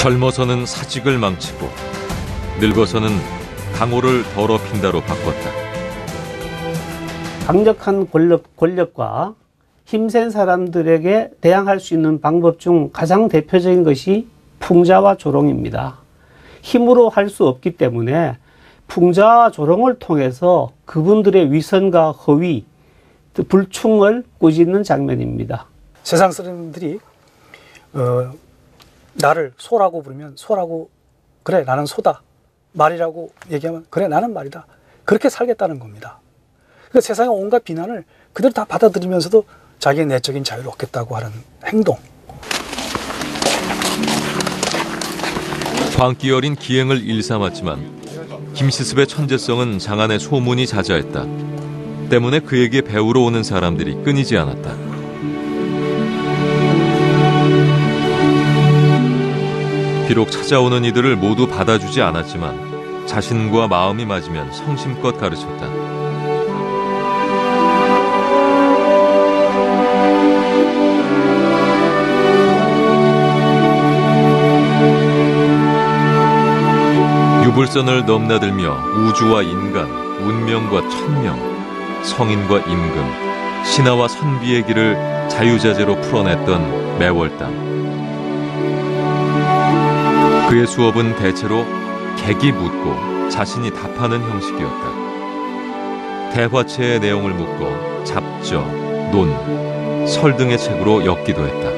젊어서는 사직을 망치고 늙어서는 강호를 더럽힌다로 바꿨다. 강력한 권력, 권력과 힘센 사람들에게 대항할 수 있는 방법 중 가장 대표적인 것이 풍자와 조롱입니다. 힘으로 할 수 없기 때문에 풍자와 조롱을 통해서 그분들의 위선과 허위, 불충을 꾸짖는 장면입니다. 세상 사람들이 어, 나를 소라고 부르면 소라고 그래 나는 소다 말이라고 얘기하면 그래 나는 말이다 그렇게 살겠다는 겁니다. 그러니까 세상의 온갖 비난을 그대로 다 받아들이면서도 자기의 내적인 자유를 얻겠다고 하는 행동. 광기 어린 기행을 일삼았지만 김시습의 천재성은 장안의 소문이 자자했다. 때문에 그에게 배우러 오는 사람들이 끊이지 않았다. 비록 찾아오는 이들을 모두 받아주지 않았지만 자신과 마음이 맞으면 성심껏 가르쳤다. 유불선을 넘나들며 우주와 인간, 운명과 천명, 성인과 임금, 신하와 선비의 길을 자유자재로 풀어냈던 매월당. 그의 수업은 대체로 객이 묻고 자신이 답하는 형식이었다. 대화체의 내용을 묻고 잡저, 논, 설 등의 책으로 엮기도 했다.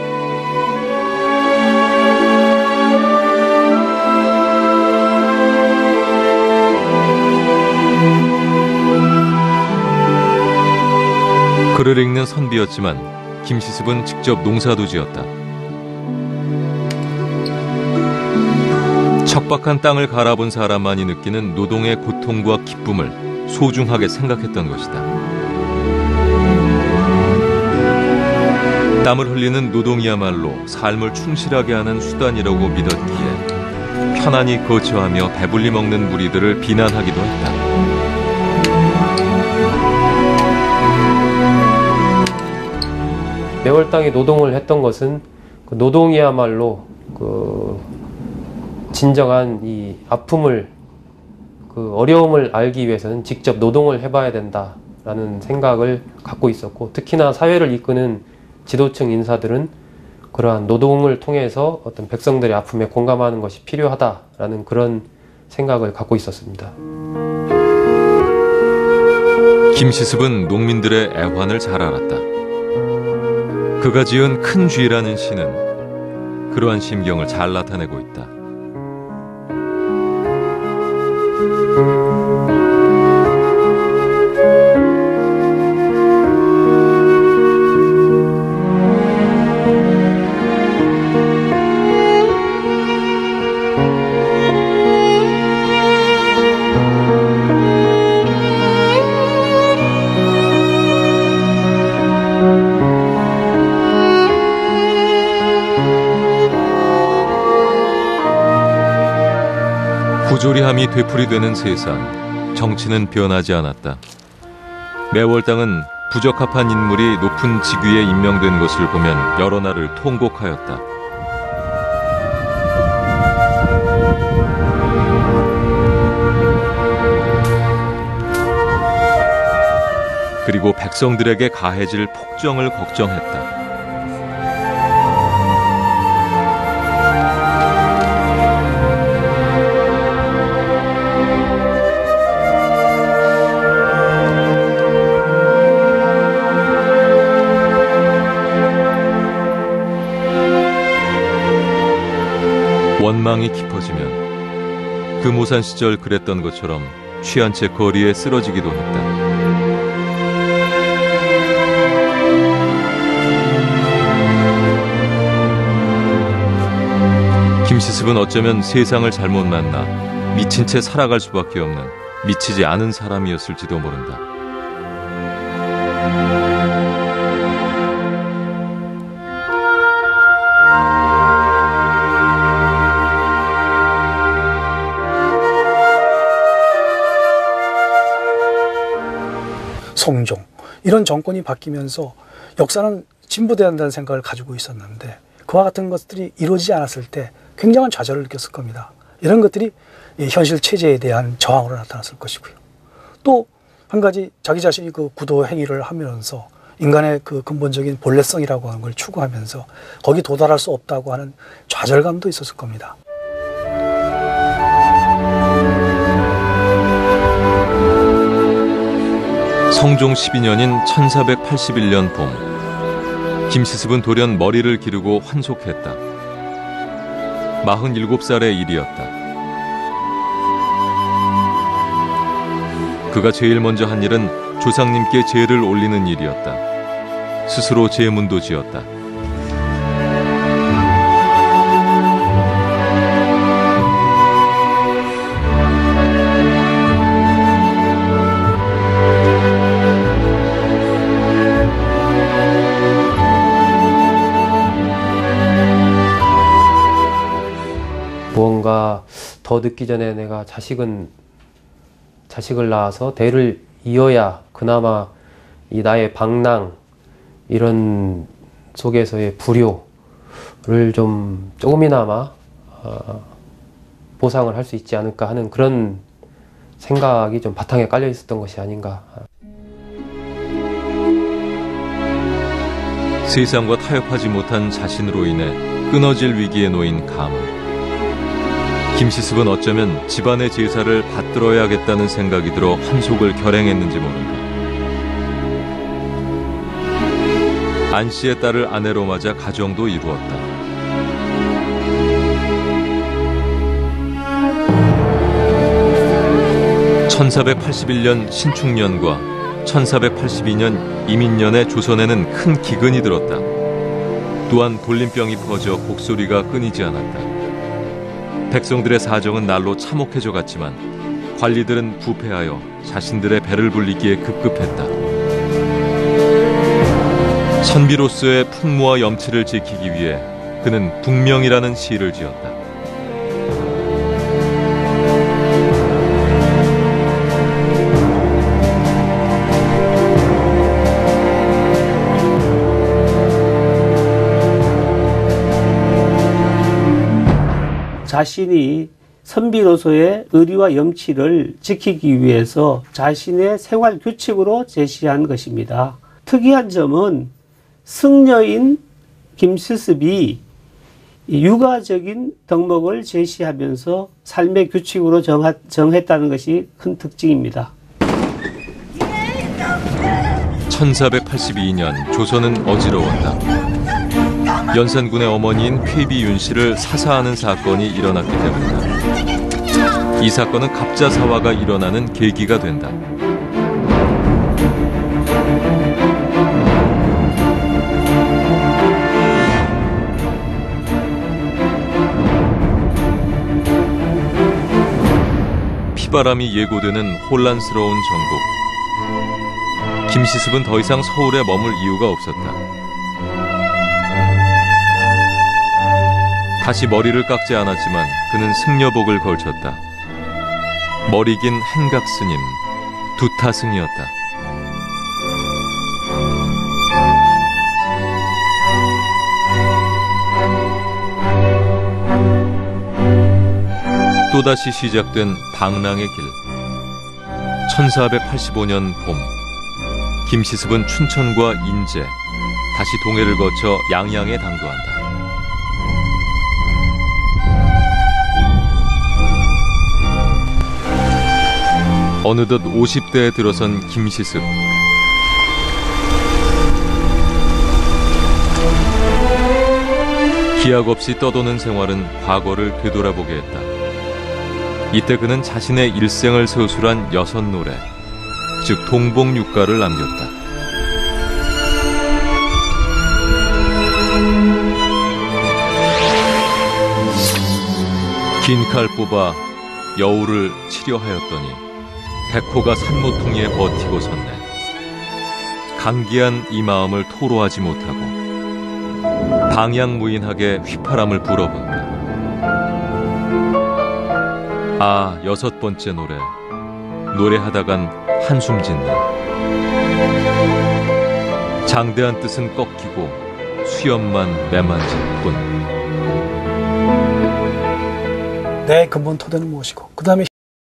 글을 읽는 선비였지만 김시습은 직접 농사도 지었다. 척박한 땅을 갈아본 사람만이 느끼는 노동의 고통과 기쁨을 소중하게 생각했던 것이다. 땀을 흘리는 노동이야말로 삶을 충실하게 하는 수단이라고 믿었기에 편안히 거처하며 배불리 먹는 무리들을 비난하기도 했다. 매월당이 노동을 했던 것은 그 노동이야말로 그 진정한 이 아픔을 그 어려움을 알기 위해서는 직접 노동을 해봐야 된다라는 생각을 갖고 있었고 특히나 사회를 이끄는 지도층 인사들은 그러한 노동을 통해서 어떤 백성들의 아픔에 공감하는 것이 필요하다라는 그런 생각을 갖고 있었습니다. 김시습은 농민들의 애환을 잘 알았다. 그가 지은 큰 쥐라는 시는 그러한 심경을 잘 나타내고 있다. 부조리함이 되풀이되는 세상, 정치는 변하지 않았다. 매월당은 부적합한 인물이 높은 직위에 임명된 것을 보면 여러 날을 통곡하였다. 그리고 백성들에게 가해질 폭정을 걱정했다. 원망이 깊어지면 금오산 시절 그랬던 것처럼 취한 채 거리에 쓰러지기도 했다. 김시습은 어쩌면 세상을 잘못 만나 미친 채 살아갈 수밖에 없는 미치지 않은 사람이었을지도 모른다. 성종 이런 정권이 바뀌면서 역사는 진보돼야 한다는 생각을 가지고 있었는데 그와 같은 것들이 이루어지지 않았을 때 굉장한 좌절을 느꼈을 겁니다. 이런 것들이 이 현실 체제에 대한 저항으로 나타났을 것이고요. 또 한 가지 자기 자신이 그 구도 행위를 하면서 인간의 그 근본적인 본래성이라고 하는 걸 추구하면서 거기 도달할 수 없다고 하는 좌절감도 있었을 겁니다. 성종 12년인 1481년 봄 김시습은 돌연 머리를 기르고 환속했다. 47살의 일이었다. 그가 제일 먼저 한 일은 조상님께 제를 올리는 일이었다. 스스로 제문도 지었다. 무언가 더 늦기 전에 내가 자식은 자식을 낳아서 대를 이어야 그나마 이 나의 방랑 이런 속에서의 불효를 좀 조금이나마 어, 보상을 할 수 있지 않을까 하는 그런 생각이 좀 바탕에 깔려 있었던 것이 아닌가 세상과 타협하지 못한 자신으로 인해 끊어질 위기에 놓인 가문. 김시습은 어쩌면 집안의 제사를 받들어야겠다는 생각이 들어 환속을 결행했는지 모른다. 안 씨의 딸을 아내로 맞아 가정도 이루었다. (1481년) 신축년과 (1482년) 이민년에 조선에는 큰 기근이 들었다. 또한 돌림병이 퍼져 곡소리가 끊이지 않았다. 백성들의 사정은 날로 참혹해져 갔지만 관리들은 부패하여 자신들의 배를 불리기에 급급했다. 선비로서의 풍무와 염치를 지키기 위해 그는 북명이라는 시를 지었다. 자신이 선비로서의 의리와 염치를 지키기 위해서 자신의 생활 규칙으로 제시한 것입니다. 특이한 점은 승려인 김수습이 육아적인 덕목을 제시하면서 삶의 규칙으로 정하, 정했다는 것이 큰 특징입니다. 1482년 조선은 어지러웠다. 연산군의 어머니인 쾌비 윤 씨를 사사하는 사건이 일어났기 때문이다. 이 사건은 갑자사화가 일어나는 계기가 된다. 피바람이 예고되는 혼란스러운 전국. 김시습은 더 이상 서울에 머물 이유가 없었다. 다시 머리를 깎지 않았지만 그는 승려복을 걸쳤다. 머리 긴 한각 스님, 두타승이었다. 또다시 시작된 방랑의 길. 1485년 봄, 김시습은 춘천과 인제, 다시 동해를 거쳐 양양에 당도한다. 어느덧 50대에 들어선 김시습. 기약 없이 떠도는 생활은 과거를 되돌아보게 했다. 이때 그는 자신의 일생을 서술한 여섯 노래, 즉 동봉육가를 남겼다. 긴 칼 뽑아 여우를 치려하였더니 백호가 산모퉁이에 버티고 섰네. 간기한 이 마음을 토로하지 못하고 방향무인하게 휘파람을 불어본다. 아 여섯 번째 노래 노래하다간 한숨 짓는 장대한 뜻은 꺾이고 수염만 매만질 뿐 내 근본 토대는 무엇이고 그 다음에